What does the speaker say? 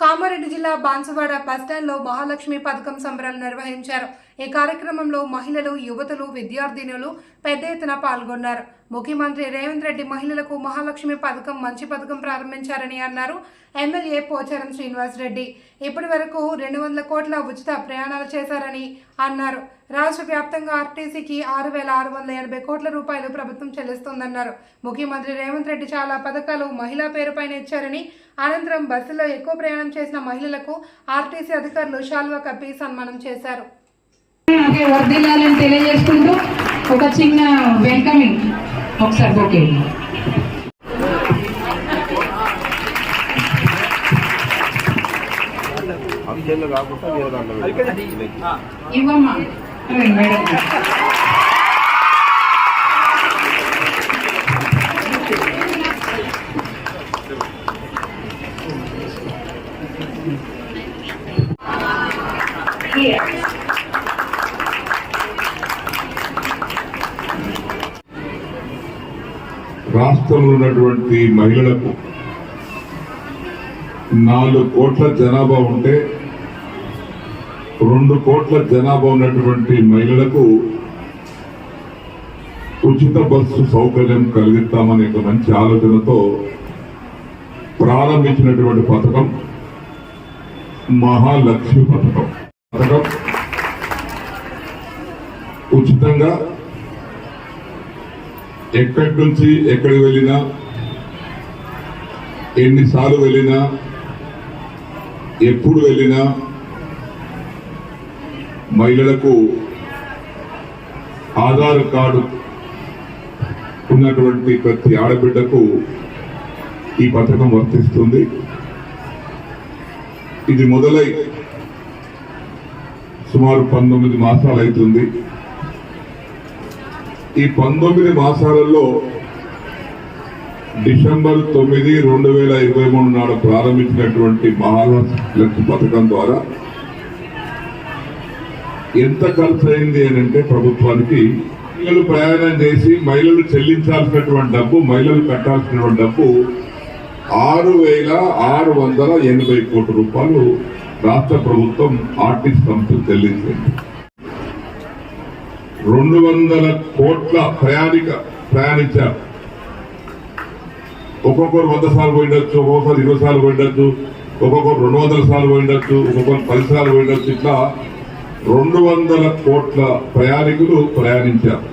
కామారెడ్డి జిల్లా బాన్సువాడ బస్టాండ్లో మహాలక్ష్మి పథకం సంబరాలు నిర్వహించారు. ఈ కార్యక్రమంలో మహిళలు యువతులు విద్యార్థినులు పెద్ద ఎత్తున పాల్గొన్నారు. ముఖ్యమంత్రి రేవంత్ రెడ్డి మహిళలకు మహాలక్ష్మి పథకం మంచి పథకం ప్రారంభించారని అన్నారు. ఎమ్మెల్యే పోచారం శ్రీనివాస్ రెడ్డి. ఇప్పటి వరకు రెండు వందల కోట్ల ఉచిత ప్రయాణాలు చేశారని అన్నారు. రాష్ట్ర వ్యాప్తంగా ఆర్టీసీకి ఆరు వేల ఆరు వందల ఎనభై కోట్ల రూపాయలు ప్రభుత్వం చెల్లిస్తోందన్నారు. ముఖ్యమంత్రి రేవంత్ రెడ్డి చాలా పథకాలు మహిళా పేరుపైన ఇచ్చారని అనంతరం బస్సులో ఎక్కువ ప్రయాణం చేసిన మహిళలకు ఆర్టీసీ అధికారులు శాల్వా కప్పి సన్మానం చేశారు. ఓకే తెలియజేసుకుంటూ ఒక చిన్న వెల్కమింగ్ ఒకసారి ఓకే అంచెల్లో కాకుండా వేరే దాంట్లో ఇవ్వమ్మా అరే మేడం రాష్ట్రంలో ఉన్నటువంటి మహిళలకు నాలుగు కోట్ల జనాభా ఉంటే రెండు కోట్ల జనాభా ఉన్నటువంటి మహిళలకు ఉచిత బస్సు సౌకర్యం కలిగిస్తామనే ఒక మంచి ఆలోచనతో ప్రారంభించినటువంటి పథకం మహాలక్ష్మి పథకం. పథకం ఉచితంగా ఎక్కడి నుంచి ఎక్కడికి వెళ్ళినా ఎన్నిసార్లు వెళ్ళినా ఎప్పుడు వెళ్ళినా మహిళలకు ఆధార్ కార్డు ఉన్నటువంటి ప్రతి ఆడబిడ్డకు ఈ పథకం వర్తిస్తుంది. ఇది మొదలై సుమారు పంతొమ్మిది మాసాలు అవుతుంది ఈ పంతొమ్మిది మాసాలలో డిసెంబర్ తొమ్మిది రెండు వేల ఇరవై మూడు నాడు ప్రారంభించినటువంటి మహాలక్ష్మి పథకం ద్వారా ఎంత ఖర్చు అయింది అని అంటే ప్రభుత్వానికి మహిళలు ప్రయాణం చేసి మహిళలు చెల్లించాల్సినటువంటి డబ్బు మహిళలు కట్టాల్సినటువంటి డబ్బు ఆరు వేల ఆరు వందల ఎనభై కోట్ల రూపాయలు రాష్ట్ర ప్రభుత్వం ఆర్టీసీ సంస్థ చెల్లించింది. రెండు వందల కోట్ల ప్రయాణిక ప్రయాణించారు. ఒక్కొక్కరు వంద సార్లు పోయిండొచ్చు ఒక్కొక్కరు ఇరవై సార్లు పోయిండొచ్చు ఒక్కొక్కరు రెండు వందల సార్లు పోయిండొచ్చు ఒక్కొక్కరు పది సార్లు పోయిండొచ్చు. ఇట్లా రెండు వందల కోట్ల ప్రయాణికులు ప్రయాణించారు.